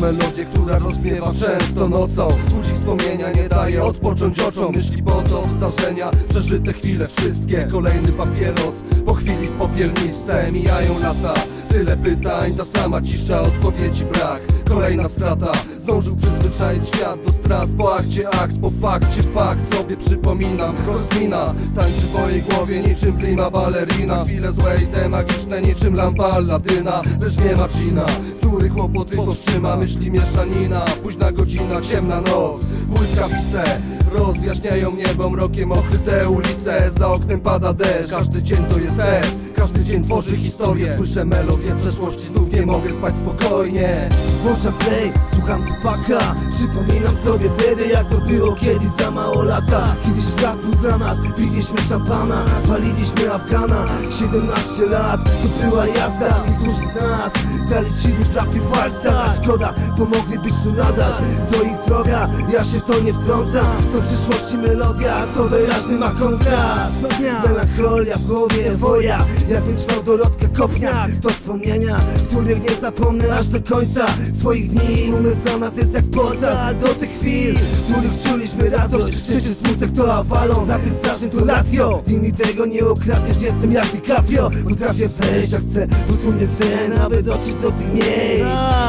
melodię, która rozwiewa często nocą. Budzi wspomnienia, nie daje odpocząć oczom. Myśli potop zdarzenia, przeżyte chwile wszystkie. Kolejny papieros, po chwili w popielniczce Mijają lata, tyle pytań, ta sama cisza, odpowiedzi brak. Kolejna strata, zdążył przyzwyczaić świat do strat Po akcie akt, po fakcie fakt. Sobie przypominam Rozmina, tańczy w mojej głowie niczym prima ballerina. Chwile złe i te magiczne niczym lampa Alladyna Lecz nie ma Gina, który kłopoty powstrzyma. Myśli mieszanina, późna godzina, ciemna noc. Błyskawice rozjaśniają niebo mrokiem okryte ulice. Za oknem pada deszcz, każdy dzień to jest test Każdy dzień tworzy historię. Słyszę melodię przeszłości, znów nie mogę spać spokojnie. Włączam play, słucham Tupaka Przypominam sobie wtedy jak to było kiedyś za mało lata. Kiedyś świat był dla nas, piliśmy szampana Paliliśmy Afgana. 17 lat, to była jazda. Niektórzy z nas zaliczyli plapie falsta Szkoda, bo mogli być tu nadal. To ich droga, ja się w to nie wtrącam. To w przyszłości melodia, co wyraźny ma kontrast. Melancholia w głowie, euforia Jakbym trwał Dorotkę Kopniak To wspomnienia, których nie zapomnę aż do końca. Swoich dni umysł dla nas jest jak portal Do tych chwil, w których czuliśmy radość. Czy czy smutek to Avalon, dla tych strasznych to Latio Ty mi tego nie ukradniesz, jestem jak DiCaprio. Potrafię wejść jak chcę, potrójny sen Aby dotrzeć do tych miejsc,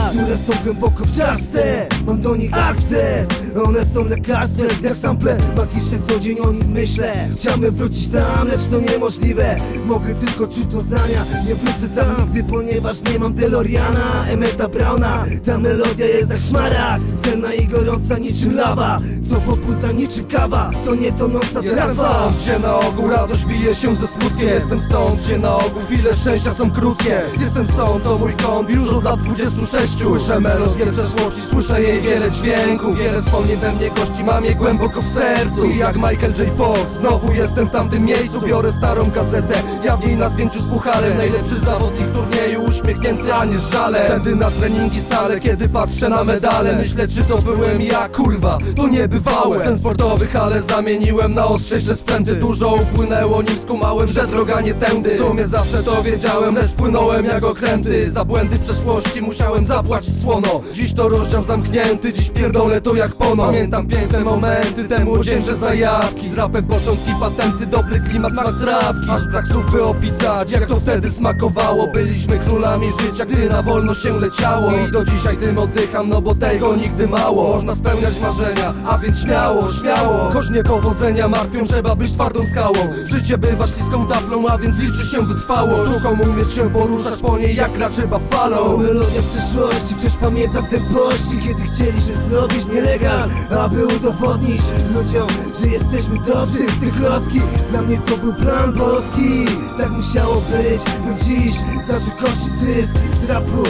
które są głęboko w czaszce Mam do nich akces, one są lekarstwem Jak sample, magicznie co dzień o nich myślę. Chciałbym wrócić tam, lecz to niemożliwe. Mogę tylko czuć doznania, nie wrócę tam nigdy Ponieważ nie mam DeLoreana, Emmeta Browna. Ta melodia jest jak szmaragd, cenna i gorąca niczym lawa. Co pobudza niczym kawa, to nie tonąca Jestem trawa. stąd, gdzie na ogół radość bije się ze smutkiem. Jestem stąd, gdzie na ogół chwile szczęścia są krótkie. Jestem stąd, to mój kąt już od lat 26 Słyszę melodię przeszłości, słyszę jej wiele dźwięków. Wiele wspomnień we mnie gości, mam je głęboko w sercu. I jak Michael J. Fox, znowu jestem w tamtym miejscu. Biorę starą gazetę, ja w niej na zdjęciu z pucharem Najlepszy zawodnik turnieju, uśmiechnięty, a nie z żalem. Wtedy na treningi stale, kiedy patrzę na medale. Myślę, czy to byłem ja, kurwa, to niebywałe. Sprzęt sportowych, ale zamieniłem na ostrzejsze sprzęty. Dużo upłynęło, nim skumałem, że droga nie tędy. W sumie zawsze to wiedziałem, lecz płynąłem jak okręty. Za błędy przeszłości musiałem zapłacić słono. Dziś to rozdział zamknięty, dziś pierdolę to jak pono. Pamiętam piękne momenty, te młodzieńcze zajawki. Z rapem początki, patenty, dobry klimat, smak trawki. Aż brak słów by opisać, jak to wtedy smakowało. Byliśmy królami życia, gdy na wolność się leciało. I do dzisiaj tym oddycham, no bo tego nigdy mało. Można spełniać marzenia, a więc śmiało, śmiało. Choć niepowodzenia martwią, trzeba być twardą skałą. Życie bywa śliską taflą, a więc liczy się wytrwałość. Sztuką umieć się poruszać po niej jak raczyba To falą melodia przyszłości, wciąż pamiętam te pości Kiedy chcieliśmy zrobić nielegal, aby udowodnić ludziom, że jesteśmy dobrzy w tych klocki. Dla mnie to był plan boski, tak musiało być. Bym dziś zaczął kościć zysk z rapu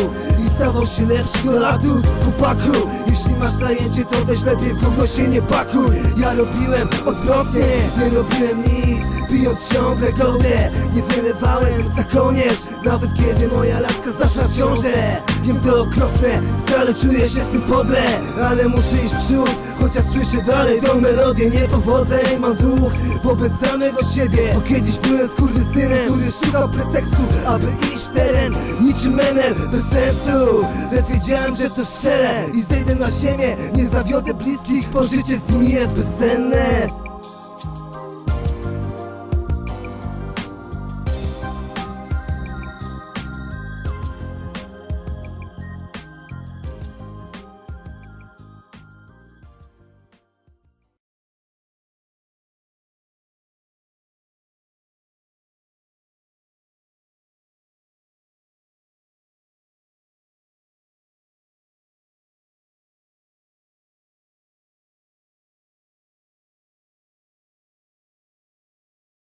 i stawał się lepszy do latut Chłopaku, jeśli masz zajęcie to weź lepiej w kogo się nie pakuj. Ja robiłem odwrotnie, nie robiłem nic Pijąc ciągle gołdę, nie wylewałem za koniec. Nawet kiedy moja laska zaszła ciążę. Wiem to okropne, stale czuję się z tym podle. Ale muszę iść w przód, chociaż słyszę dalej tą melodię Niepowodzeń. Mam duch wobec samego siebie Bo kiedyś byłem skurwysynem, który szukał pretekstu Aby iść w teren, niczym menel, bez sensu. Lecz wiedziałem, że to strzelę i zejdę na ziemię. Nie zawiodę bliskich, bo życie z nimi jest bezcenne